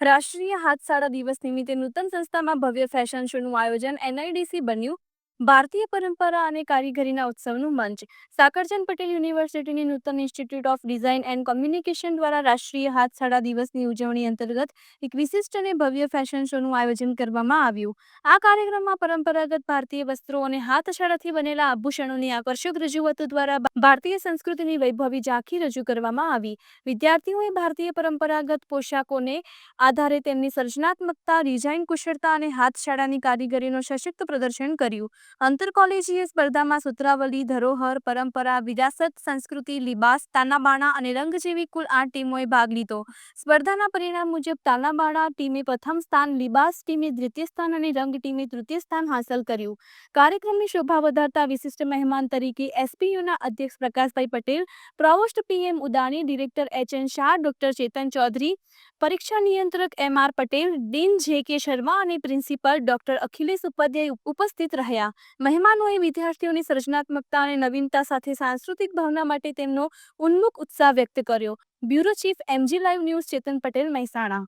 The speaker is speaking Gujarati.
રાષ્ટ્રીય હાથશાળા દિવસ નિમિત્તે નૂતન સંસ્થામાં ભવ્ય ફેશન શોનું આયોજન એનઆઈડીસી બન્યું. ભારતીય પરંપરા અને કારીગરીના ઉત્સવનું મંચ. સાકરચંદ પટેલ યુનિવર્સિટીની Nutan institute of design and communication દ્વારા રાષ્ટ્રીય હાથશાળા દિવસની ઉજવણી અંતર્ગત એક વિશિષ્ટ અને ભવ્ય ફેશન શોનું આયોજન કરવામાં આવ્યું. આ કાર્યક્રમમાં પરંપરાગત ભારતીય વસ્ત્રો અને હાથશાળાથી બનેલા આભૂષણોની આકર્ષક રજૂઆતો દ્વારા ભારતીય સંસ્કૃતિની વૈભવી ઝાંખી રજૂ કરવામાં આવી. વિદ્યાર્થીઓએ ભારતીય પરંપરાગત પોશાકોને આધારે તેમની સર્જનાત્મકતા, ડિઝાઇન કુશળતા અને હાથશાળાની કારીગરીનું સશક્ત પ્રદર્શન કર્યું. આંતર કોલેજીય સ્પર્ધામાં સૂત્રાવલી, ધરોહર, પરંપરા, વિરાસત, સંસ્કૃતિ, લિબાસ, તાનાબાણા અને રંગ જેવી કુલ આઠ ટીમોએ ભાગ લીધો. સ્પર્ધાના પરિણામ મુજબ તાનાબાણા ટીમે પ્રથમ સ્થાન, લિબાસ ટીમે દ્વિતીય સ્થાન અને રંગ ટીમે તૃતીય સ્થાન હાંસલ કર્યું. કાર્યક્રમની શોભા વધારતા વિશિષ્ટ મહેમાન તરીકે એસપીયુના અધ્યક્ષ Prakashbhai Patel, provost P M Udani, director H N Shah, doctor Chetan Chaudhary, પરીક્ષા નિયંત્રક M R Patel, dean J K Sharma અને પ્રિન્સિપલ ડોક્ટર અખિલેશ ઉપાધ્યાય ઉપસ્થિત રહ્યા. મહેમાનોએ વિદ્યાર્થીઓની સર્જનાત્મકતા અને નવીનતા સાથે સાંસ્કૃતિક ભાવના માટે તેમનો ઉન્મુખ ઉત્સાહ વ્યક્ત કર્યો. Bureau chief MG live news Chetan Patel Mehsana.